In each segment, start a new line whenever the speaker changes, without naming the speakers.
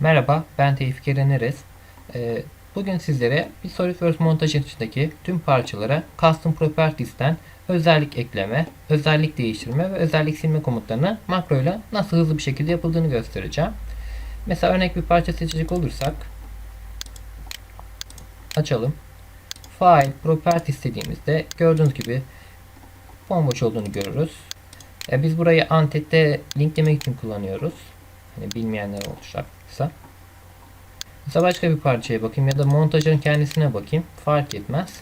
Merhaba, ben Tevfik Eren. Ee, Bugün sizlere bir SolidWorks montaj içindeki tüm parçalara Custom Properties'ten özellik ekleme, özellik değiştirme ve özellik silme komutlarını makro ile nasıl hızlı bir şekilde yapıldığını göstereceğim. Mesela örnek bir parça seçecek olursak açalım. File, Properties dediğimizde gördüğünüz gibi bomboş olduğunu görürüz. E, biz burayı Antet'te linklemek için kullanıyoruz. Hani bilmeyenler olacaksa. Mesela başka bir parçaya bakayım ya da montajın kendisine bakayım. Fark etmez.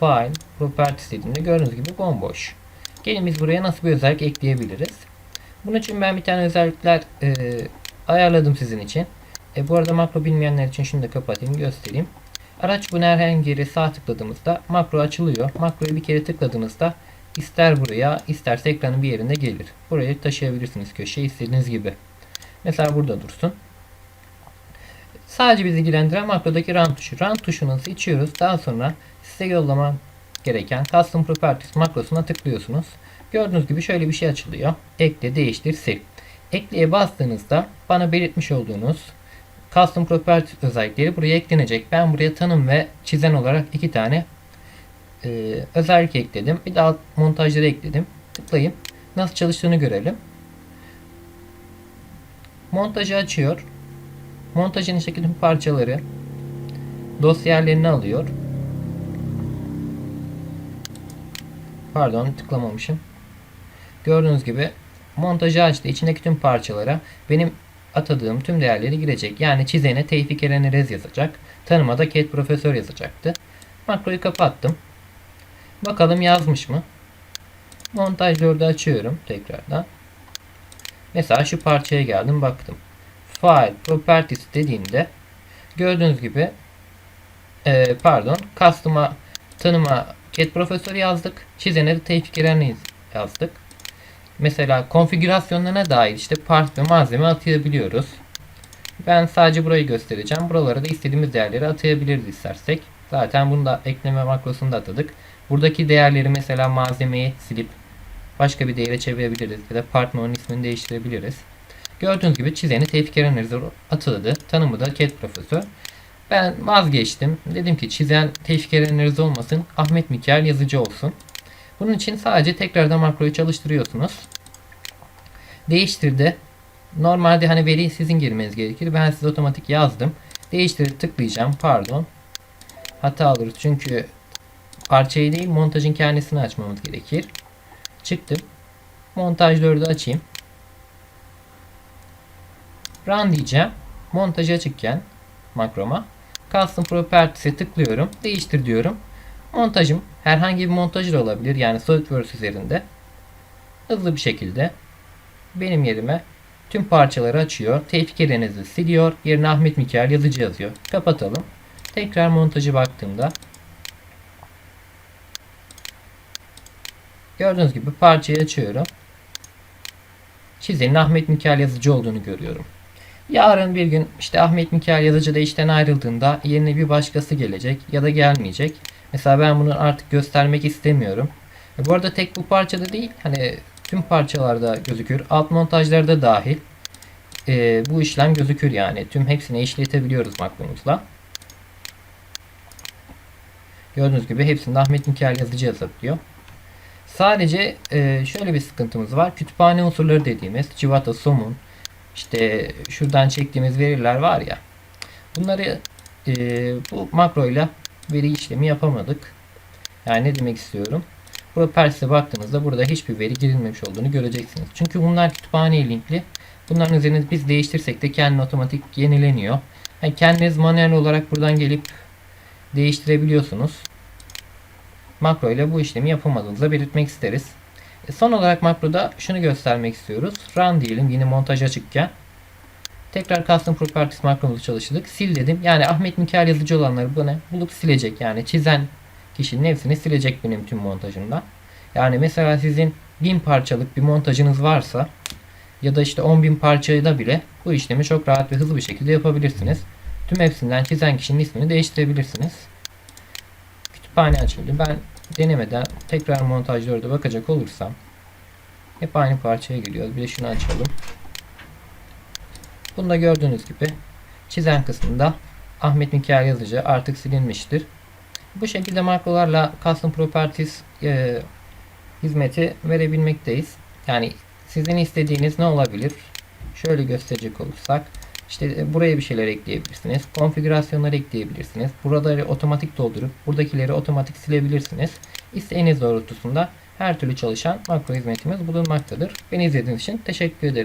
File, Properties dediğimde gördüğünüz gibi bomboş. Gelin biz buraya nasıl bir özellik ekleyebiliriz. Bunun için ben bir tane özellikler e, ayarladım sizin için. E, bu arada makro bilmeyenler için şunu da kapatayım göstereyim. Araç bunu herhangi sağ tıkladığımızda makro açılıyor. Makroyu bir kere tıkladığınızda ister buraya isterse ekranın bir yerinde gelir. Burayı taşıyabilirsiniz köşeye istediğiniz gibi. Mesela burada dursun. Sadece bizi ilgilendiren makrodaki run tuşu. Run tuşunu seçiyoruz. Daha sonra size yollaman gereken Custom Properties makrosuna tıklıyorsunuz. Gördüğünüz gibi şöyle bir şey açılıyor. Ekle, değiştir, sil. Ekleye bastığınızda bana belirtmiş olduğunuz Custom Properties özellikleri buraya eklenecek. Ben buraya tanım ve çizen olarak iki tane e, özellik ekledim. Bir de alt montajları ekledim. Tıklayayım. Nasıl çalıştığını görelim. Montajı açıyor. Montajın tüm parçaları dosya yerlerine alıyor. Pardon tıklamamışım. Gördüğünüz gibi montajı açtı. İçindeki tüm parçalara benim atadığım tüm değerleri girecek. Yani çizene Tevfik Eren yazacak. Tanıma da Cat Profesör yazacaktı. Makroyu kapattım. Bakalım yazmış mı? Montaj 4'ü açıyorum tekrardan. Mesela şu parçaya geldim baktım. File Properties dediğimde gördüğünüz gibi e, pardon Custom'a tanıma Cat Profesör yazdık. Çizene de Tevfik yazdık. Mesela konfigürasyonlarına dair işte part ve malzeme atayabiliyoruz. Ben sadece burayı göstereceğim. Buralara da istediğimiz değerleri atayabiliriz istersek. Zaten bunu da ekleme makrosunda atadık. Buradaki değerleri mesela malzemeyi silip başka bir değere çevirebiliriz ya da partnerin ismini değiştirebiliriz. Gördüğünüz gibi çizeni Tevfik Eren Erzer atıldı. Tanımı da Cat Profesör. Ben vazgeçtim. Dedim ki çizen Tevfik Eren Erzer olmasın. Ahmet Mikael yazıcı olsun. Bunun için sadece tekrardan makroyu çalıştırıyorsunuz. Değiştirdi. Normalde hani veriyi sizin girmeniz gerekir. Ben size otomatik yazdım. Değiştir tıklayacağım. Pardon. Hata alırız. Çünkü parçayı değil montajın kendisini açmamız gerekir. Çıktım. Montaj 4'ü açayım. Run diyeceğim. Montajı açıkken makroma. Custom Properties'e tıklıyorum. Değiştir diyorum. Montajım herhangi bir montaj da olabilir. Yani SolidWorks üzerinde. Hızlı bir şekilde benim yerime tüm parçaları açıyor. Tevfik Ereniz'i siliyor. Yerine Ahmet Mikael yazıcı yazıyor. Kapatalım. Tekrar montajı baktığımda gördüğünüz gibi parçayı açıyorum. Çizenin Ahmet Mikael yazıcı olduğunu görüyorum. Yarın bir gün işte Ahmet Mikael yazıcı da işten ayrıldığında yerine bir başkası gelecek ya da gelmeyecek. Mesela ben bunu artık göstermek istemiyorum. E bu arada tek bu parçada değil hani tüm parçalarda gözükür. Alt montajlarda dahil e, bu işlem gözükür yani. Tüm hepsini işletebiliyoruz makromuzla. Gördüğünüz gibi hepsinde Ahmet Mikael yazıcı yazabiliyor. Sadece e, şöyle bir sıkıntımız var. Kütüphane unsurları dediğimiz civata, somun, işte şuradan çektiğimiz veriler var ya. Bunları e, bu makroyla veri işlemi yapamadık. Yani ne demek istiyorum? Properties'e baktığınızda burada hiçbir veri girilmemiş olduğunu göreceksiniz. Çünkü bunlar kütüphaneye linkli. Bunların üzerine biz değiştirsek de kendi otomatik yenileniyor. Yani kendiniz manuel olarak buradan gelip değiştirebiliyorsunuz. Makro ile bu işlemi yapamadığınızı da belirtmek isteriz. E son olarak makroda şunu göstermek istiyoruz. Run diyelim yine montaj açıkken. Tekrar Custom Properties makromuzu çalıştırdık. Sil dedim. Yani Ahmet Mikael yazıcı olanları bana bulup silecek. Yani çizen kişinin hepsini silecek benim tüm montajımdan. Yani mesela sizin 1000 parçalık bir montajınız varsa ya da işte 10.000 parçayı da bile bu işlemi çok rahat ve hızlı bir şekilde yapabilirsiniz. Tüm hepsinden çizen kişinin ismini değiştirebilirsiniz. Kütüphane açıldı. Ben denemeden tekrar montajlarda bakacak olursam hep aynı parçaya giriyoruz. Bir de şunu açalım. Bunda gördüğünüz gibi çizen kısmında Ahmet Mikail Yazıcı artık silinmiştir. Bu şekilde makrolarla custom properties e, hizmeti verebilmekteyiz. Yani sizin istediğiniz ne olabilir? Şöyle gösterecek olursak işte e, buraya bir şeyler ekleyebilirsiniz. Konfigürasyonları ekleyebilirsiniz. Buraları otomatik doldurup buradakileri otomatik silebilirsiniz. İsteğiniz doğrultusunda her türlü çalışan makro hizmetimiz bulunmaktadır. Beni izlediğiniz için teşekkür ederim.